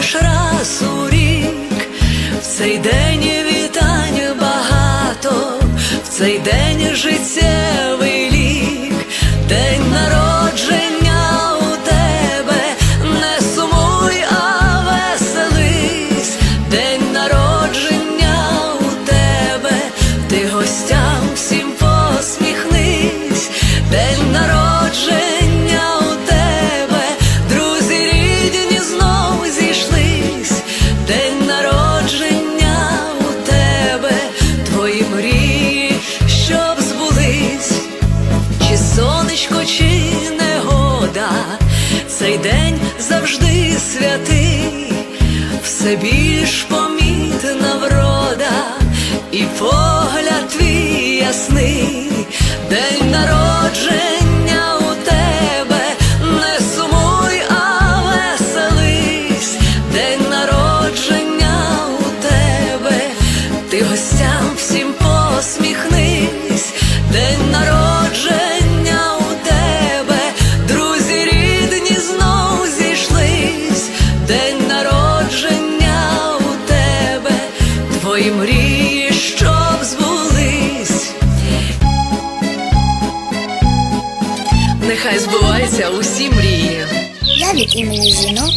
лиш раз у рік, в цей день вітань багато, в цей день життя. Все більш помітна врода, і погляд твій ясний, день народження твої мрії, щоб збулись. Нехай збуваються усі мрії. Я від імені жінок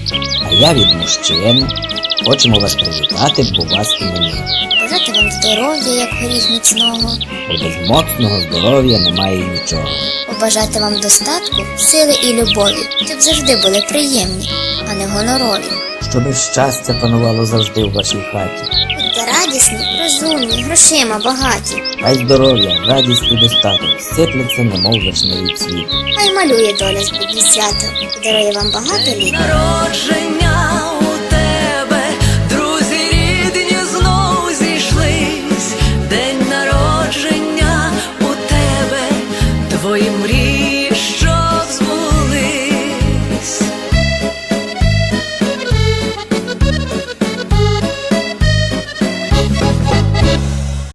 А я від мужчин. Хочемо вас привітати, бо вас імені. бажати вам здоров'я, як горіх міцного, Бо без моцного здоров'я немає нічого. побажати вам достатку, сили і любові, щоб завжди були приємні, а не гонорові. Щоб щастя панувало завжди в вашій хаті радісні, розумні, грошима багаті. Хай здоров'я, радість і достаток сипляться, немов вишневі цвіт. Хай малює доля з свято і дарує вам багато літ. Народження у тебе, друзі рідні знову зійшлись. День народження у тебе, твої мрії.